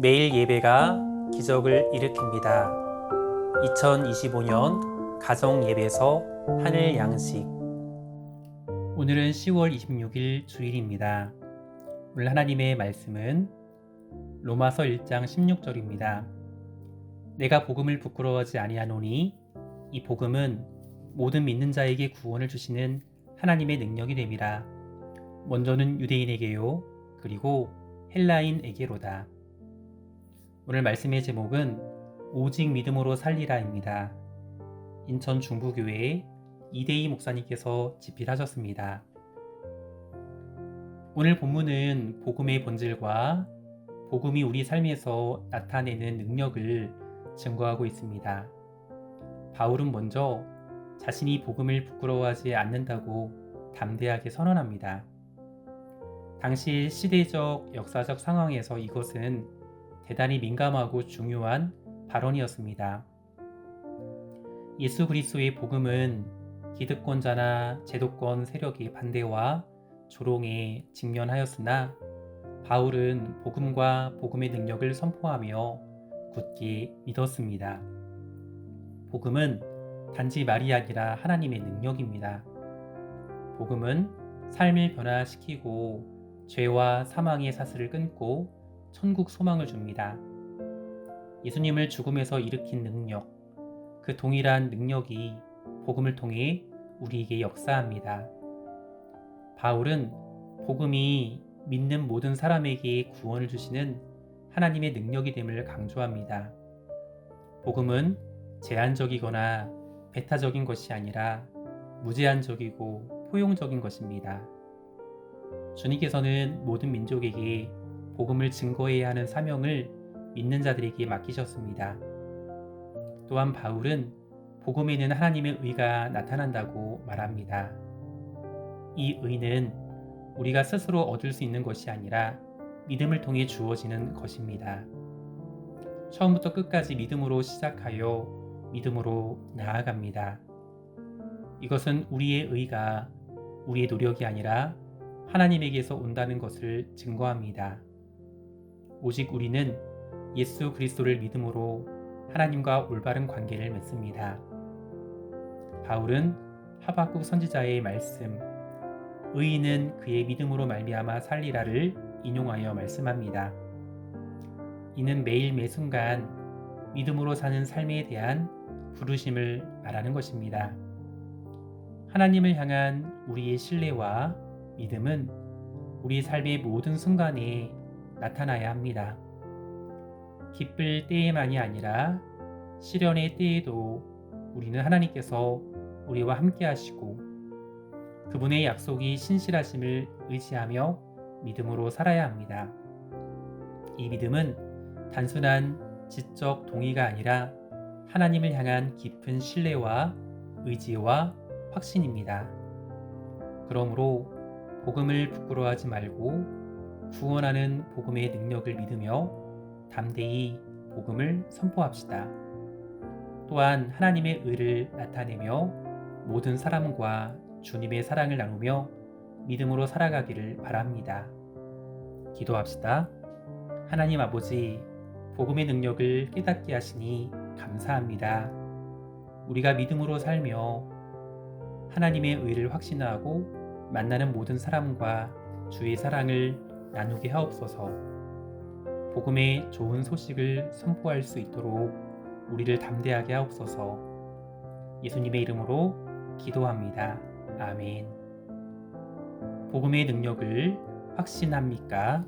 매일 예배가 기적을 일으킵니다. 2025년 가정 예배서 하늘 양식. 오늘은 10월 26일 주일입니다. 오늘 하나님의 말씀은 로마서 1장 16절입니다. 내가 복음을 부끄러워하지 아니하노니 이 복음은 모든 믿는 자에게 구원을 주시는 하나님의 능력이 됨이라. 먼저는 유대인에게요, 그리고 헬라인에게로다. 오늘 말씀의 제목은 오직 믿음으로 살리라입니다. 인천 중부교회 이대희 목사님께서 집필하셨습니다. 오늘 본문은 복음의 본질과 복음이 우리 삶에서 나타내는 능력을 증거하고 있습니다. 바울은 먼저 자신이 복음을 부끄러워하지 않는다고 담대하게 선언합니다. 당시 시대적 역사적 상황에서 이것은 대단히 민감하고 중요한 발언이었습니다. 예수 그리스도의 복음은 기득권자나 제도권 세력의 반대와 조롱에 직면하였으나 바울은 복음과 복음의 능력을 선포하며 굳게 믿었습니다. 복음은 단지 말이 아니라 하나님의 능력입니다. 복음은 삶을 변화시키고 죄와 사망의 사슬을 끊고 천국 소망을 줍니다. 예수님을 죽음에서 일으킨 능력, 그 동일한 능력이 복음을 통해 우리에게 역사합니다. 바울은 복음이 믿는 모든 사람에게 구원을 주시는 하나님의 능력이 됨을 강조합니다. 복음은 제한적이거나 배타적인 것이 아니라 무제한적이고 포용적인 것입니다. 주님께서는 모든 민족에게 복음을 증거해야 하는 사명을 믿는 자들에게 맡기셨습니다. 또한 바울은 복음에는 하나님의 의가 나타난다고 말합니다. 이 의는 우리가 스스로 얻을 수 있는 것이 아니라 믿음을 통해 주어지는 것입니다. 처음부터 끝까지 믿음으로 시작하여 믿음으로 나아갑니다. 이것은 우리의 의가 우리의 노력이 아니라 하나님에게서 온다는 것을 증거합니다. 오직 우리는 예수 그리스도를 믿음으로 하나님과 올바른 관계를 맺습니다. 바울은 하박국 선지자의 말씀 의인은 그의 믿음으로 말미암아 살리라를 인용하여 말씀합니다. 이는 매일 매 순간 믿음으로 사는 삶에 대한 부르심을 말하는 것입니다. 하나님을 향한 우리의 신뢰와 믿음은 우리 삶의 모든 순간에 나타나야 합니다. 기쁠 때에만이 아니라 시련의 때에도 우리는 하나님께서 우리와 함께 하시고 그분의 약속이 신실하심을 의지하며 믿음으로 살아야 합니다. 이 믿음은 단순한 지적 동의가 아니라 하나님을 향한 깊은 신뢰와 의지와 확신입니다. 그러므로 복음을 부끄러워하지 말고 구원하는 복음의 능력을 믿으며 담대히 복음을 선포합시다. 또한 하나님의 의를 나타내며 모든 사람과 주님의 사랑을 나누며 믿음으로 살아가기를 바랍니다. 기도합시다. 하나님 아버지, 복음의 능력을 깨닫게 하시니 감사합니다. 우리가 믿음으로 살며 하나님의 의를 확신하고 만나는 모든 사람과 주의 사랑을 나누게 하옵소서. 복음의 좋은 소식을 선포할 수 있도록 우리를 담대하게 하옵소서. 예수님의 이름으로 기도합니다. 아멘. 복음의 능력을 확신합니까?